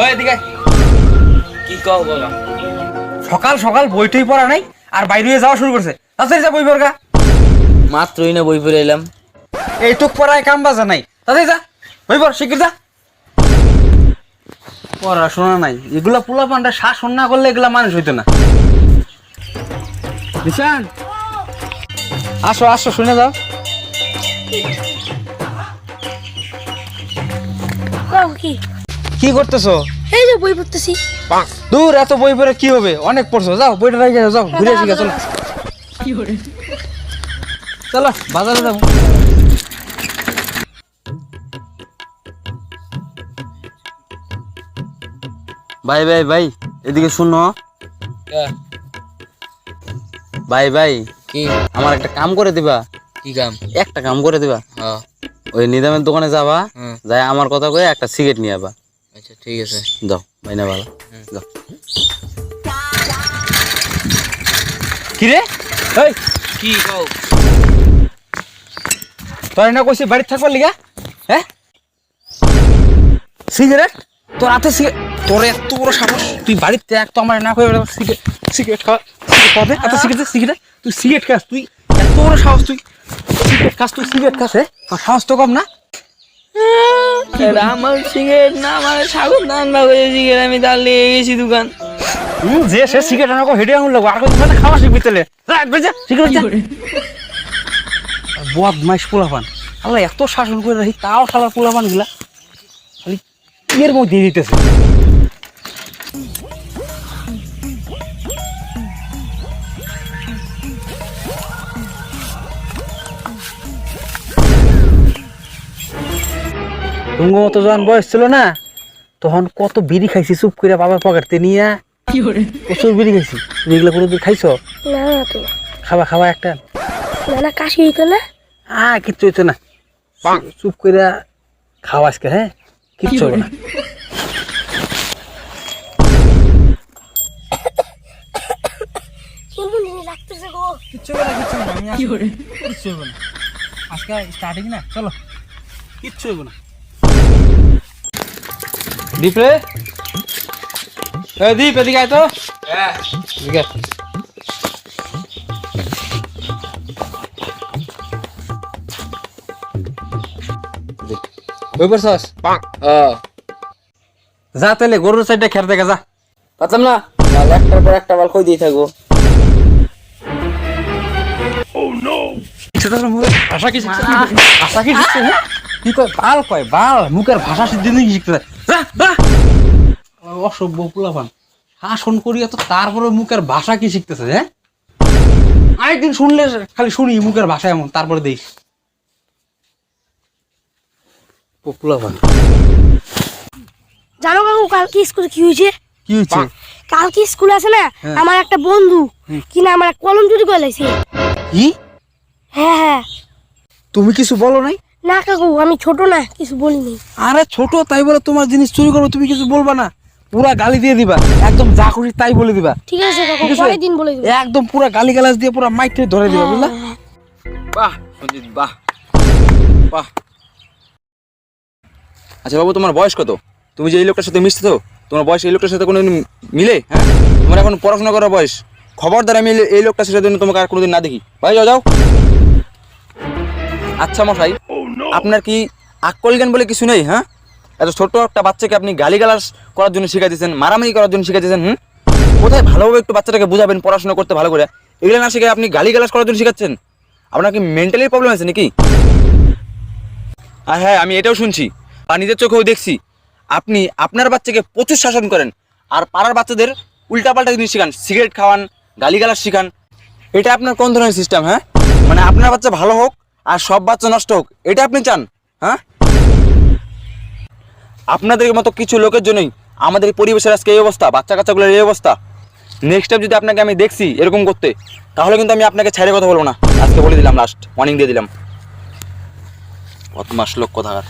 ওই এদিকে কি কও বলো সকাল সকাল বইটই পড়া নাই আর বাইরে যাওয়া শুরু করছে। তাড়াতাড়ি যা বই পড়গা মাত্রই না বই পড়ে এলাম। এইটুক পড়ায় কাম বাজা নাই। তাড়াতাড়ি যা। বই পড় শিখির যা। পড়াশোনা নাই। এগুলা পোলা পান্ডা শাসন না করলে এগুলা মানুষ হইতো না। নিশান আসো আসো শুনে যাও। কি? কি করতেছো? এই যে বই পড়তেছি। দূর এত বই পড়ে কি হবে? অনেক পড়ছো। যাও বইটা রেখে যাও, যাও ঘুরে আসি চলো। চলো বাজারে যাব। ভাই ভাই ভাই এদিকে শুনো। ভাই ভাই কি? আমার একটা কাম করে দিবা। কি কাম? একটা কাম করে দিবা। হ্যাঁ। ওই নিদামের দোকানে যাবা। যাই আমার কথা কয়ে একটা সিগারেট নিয়ে আবা। ঠিক আছে। যাও মাইনা ভালো যাও কি রে? এই! কি কও? তোর না কইছি বাড়িতে থাকবার লিগা? হ্যাঁ সিগারেট? তোর হাতে তোর এত বড় সাহস। তুই বাড়িতে এক তো আমার না করে সিগারেট সিগারেট খাওয়া সিগারেট খাওয়া দে। এত সিগারেট সিগারেট তুই সিগারেট খাস। তুই এত বড় সাহস তুই সিগারেট খাস তুই সিগারেট খাস হ্যাঁ তোর সাহস তো কম না? সাগর দান সিগারেট আমি তার গেছি দোকান। হুম যে সে সিগারেট আনকো হেডে আঙুল লাগো আর কোনো খাওয়া শিখবি তাহলে? যা সিগারেট যা। বদমাইশ পোলাপান। আল্লাহ এত শাসন করে রাখি তাও শালার পোলাপানগুলা খালি এর মধ্যে দিতেছে। তুঙ্গ মতো যখন বয়স ছিল না তখন কত বিড়ি খাইছি চুপ করে বাবার পকেটতে নিয়ে। প্রচুর বিড়ি খাইছি। তুমি এগুলো কোনোদিন খাইছো? না না তো খাবা খাবা একটা। না না কাশি হইতো না? আ কিচ্ছু হইতো না। চুপ করে খাওয়া আজকে হ্যাঁ? কিচ্ছু হবে না। কিচ্ছু হবে না কিচ্ছু হবে না কি কিচ্ছু হবে না। আজকে স্টার্টিং না? চলো। কিচ্ছু হবে না। দীপ? রে দীপ এদিকে আয় তো। এদিকে হ্যাঁ যা তাহলে গরুর সাইডে খের দেখে যা। পারতাম না? কাল একটার পর একটা বাল কই দিয়ে থাকব ছোট ভাষা কি শিখছে? ভাষা কি শিখছে? কি কয়? বাল কয় বাল। মুখের ভাষা সিদ্ধি নাকি শিখতে। অসভ্য পোলাপান। শাসন করিয়া তো তারপরে মুখের ভাষা কি শিখতেছে হ্যাঁ? আরেকদিন শুনলে খালি শুনি মুখের ভাষা এমন তারপরে দেখ। পোলাপান। জানো কাকু কালকে স্কুলে কি হয়েছে? কি হয়েছে? কালকে স্কুল আছে না হ্যাঁ। আমার একটা বন্ধু কিনা আমার কলম চুরি করে লাইছে। কি? হ্যাঁ হ্যাঁ। তুমি কিছু বলো নাই? না কাকু আমি ছোট না কিছু বলিনি আরে ছোট তাই বলে তোমার জিনিস চুরি করব তুমি কিছু বলবা না। পুরা গালি দিয়ে দিবা একদম যা খুশি তাই বলে দিবা। ঠিক আছে কাকু পরের দিন বলে দেবো। একদম পুরা গালি গালাজ দিয়ে পুরা মাইকে ধরে দিবা বুঝলা? বাহ সঞ্জিত বাহ। বাহ। আচ্ছা বাবু তোমার বয়স কত? তুমি যে এই লোকটার সাথে মিশতে তো তোমার বয়স এই লোকটার সাথে কোনো মিলে হ্যাঁ? তোমার এখন পড়াশোনা করার বয়স। খবরদার আমি এই- এই লোকটার সাথে তোমাকে আর কোনোদিন না দেখি। ভাই যাও যাও। আচ্ছা মশাই আপনার কি আক্কল জ্ঞান বলে কিছু নেই হ্যাঁ? এত ছোট একটা বাচ্চাকে আপনি গালিগালাজ করার জন্য শিখা দিয়েছেন মারামারি করার জন্য শিখা দিয়েছেন হুম? কোথায় ভালোভাবে একটু বাচ্চাটাকে বুঝাবেন, পড়াশোনা করতে ভালো করে? এগুলো না শিখে আপনি গালিগালাজ করার জন্য শিখাচ্ছেন? আপনার কি মেন্টালি প্রবলেম আছে নাকি? আর হ্যাঁ আমি এটাও শুনছি। বা নিজের চোখেও দেখছি। আপনি আপনার বাচ্চাকে প্রচুর শাসন করেন, আর পাড়ার বাচ্চাদের উল্টাপাল্টা জিনিস শেখান, সিগারেট খাওয়ান, গালিগালাজ শেখান। এটা আপনার কোন ধরনের সিস্টেম হ্যাঁ? মানে আপনার বাচ্চা ভালো হোক আর সব বাচ্চা নষ্ট হোক, এটা আপনি চান হ্যাঁ? আপনাদের মতো কিছু লোকের জন্যই আমাদের পরিবেশের আজকে এই অবস্থা বাচ্চা কাচ্চাগুলোর এই অবস্থা। নেক্সট টাইম যদি আপনাকে আমি দেখছি এরকম করতে, তাহলে কিন্তু আমি আপনাকে ছেড়ে কথা বলব না। আজকে বলে দিলাম লাস্ট ওয়ার্নিং দিয়ে দিলাম। বদমাস লোক কোথাকার।